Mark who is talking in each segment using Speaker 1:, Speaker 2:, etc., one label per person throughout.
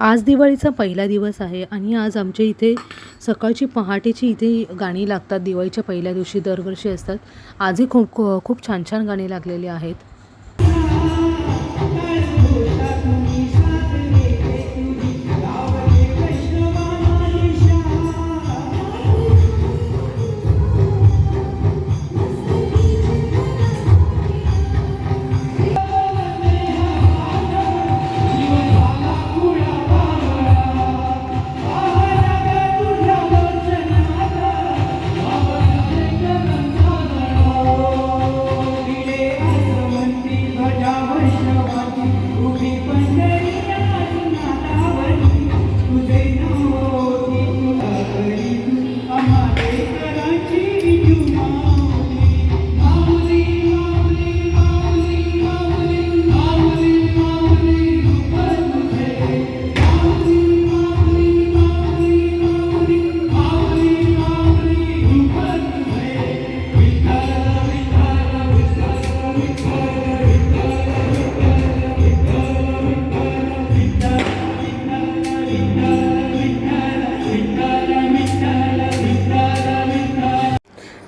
Speaker 1: आज दिवाळीचा पहिला दिवस आहे आणि आज आमच्या इथे सकाळची पहाटेची इथे गाणी लागतात. दिवाळीच्या पहिल्या दिवशी दरवर्षी असतात. आजही खूप खूप छान छान गाणी लागलेली आहेत.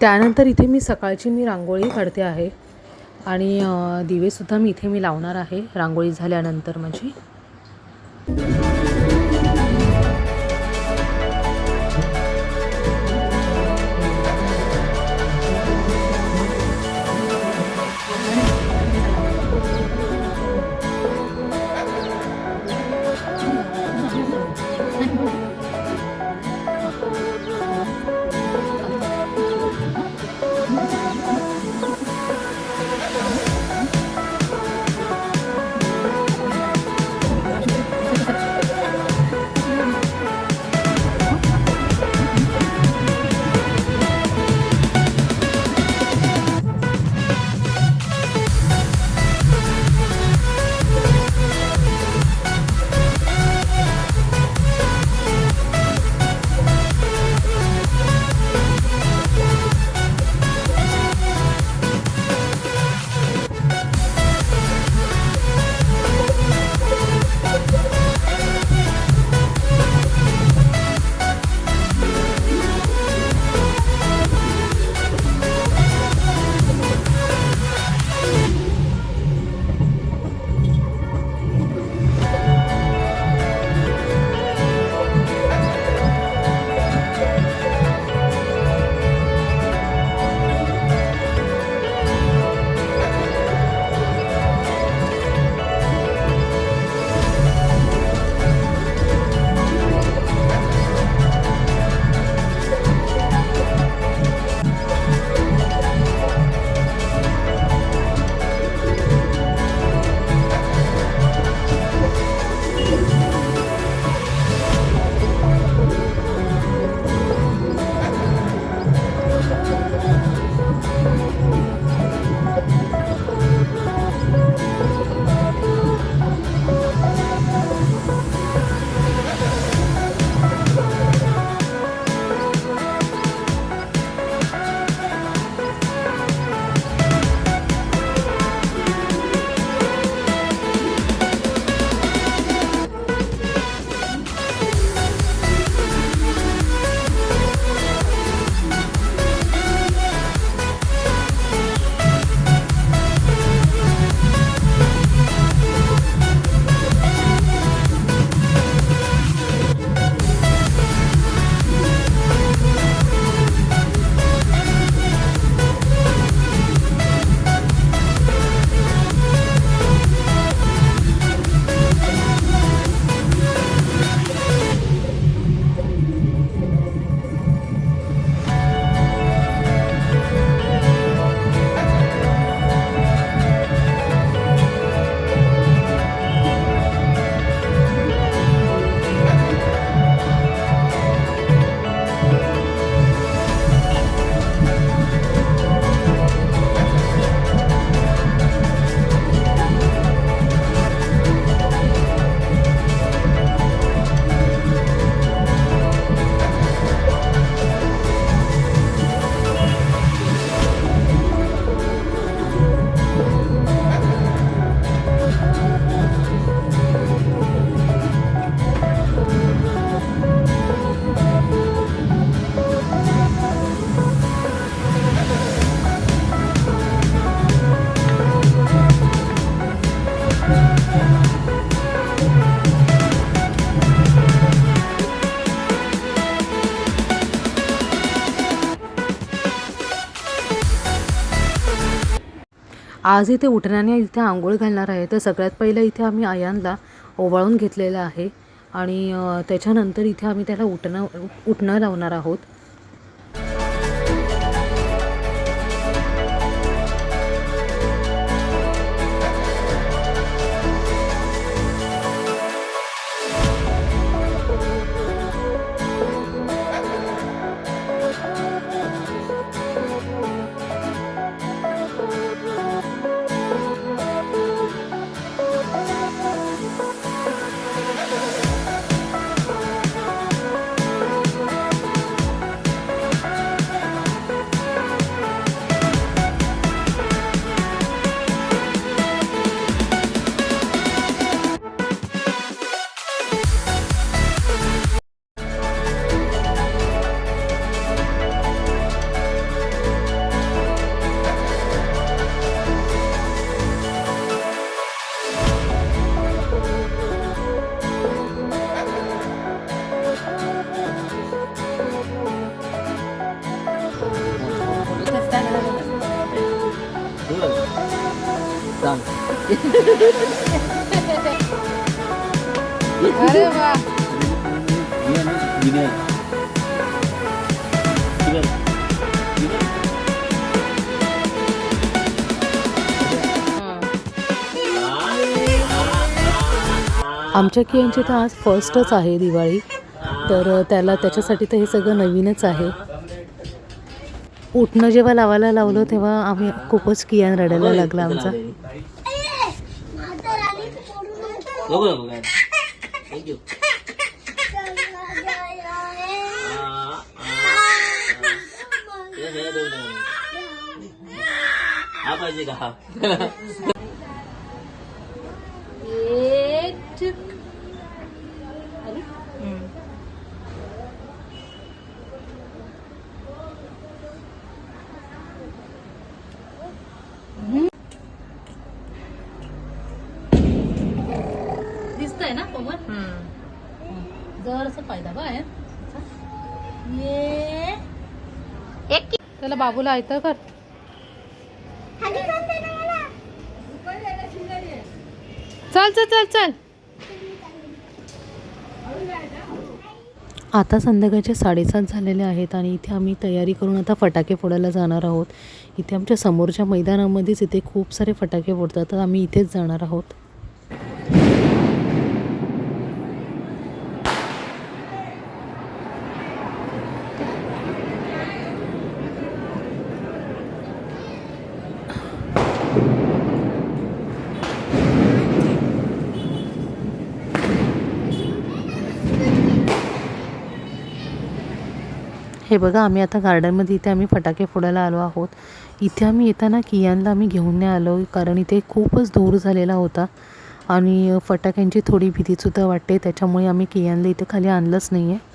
Speaker 1: त्यानंतर इथे मी सकाळची मी रांगोळी काढते आहे. आणि दिवेसुद्धा मी इथे मी लावणार आहे. रांगोळी झाल्यानंतर माझी.
Speaker 2: आज इथे उठण्याने इथे आंघोळ घालणार आहे. तर सगळ्यात पहिलं इथे आम्ही आयांना ओवाळून घेतलेलं आहे. आणि त्याच्यानंतर इथे आम्ही त्याला उठणं उठणं लावणार आहोत.
Speaker 3: अरे वा.
Speaker 2: आमच्या कियांची तर आज फर्स्टच आहे दिवाळी. तर त्याला त्याच्यासाठी तर हे सगळं नवीनच आहे. उठणं जेव्हा लावायला लावलं तेव्हा आम्ही खूपच कियान रडायला लागला आमचा.
Speaker 4: बघू नको काय Thank you. हे, हे, देऊ नका. हा पाहिजे का हा
Speaker 2: दिसतंय ना कोमल? जर असं फायदा बाय ये. त्याला बाबूला ऐकतं कर. चल चल चल चल. आता संध्याकाळचे साडेसात झालेले आहेत आणि इथे आम्ही तयारी करून आता फटाके फोडायला जाणार आहोत. इथे आमच्या समोरच्या मैदानामध्येच इथे खूप सारे फटाके फोडतात. तर आम्ही इथेच जाणार आहोत. हे बघा आम्ही आता गार्डनमध्ये इथे आम्ही फटाके फोडायला आलो आहोत. इथे आम्ही येताना कियानला आम्ही घेऊन नाही आलो कारण इथे खूपच धूर झालेला होता. आणि फटाक्यांची थोडी भीतीसुद्धा वाटते त्याच्यामुळे आम्ही कियानला इथे खाली आणलंच नाही आहे.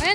Speaker 4: काय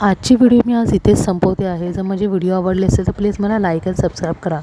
Speaker 2: आजची व्हिडिओ मी आज इथेच संपवते आहे. जर माझे व्हिडिओ आवडले असेल तर प्लीज मला लाईक अँड सबस्क्राईब करा.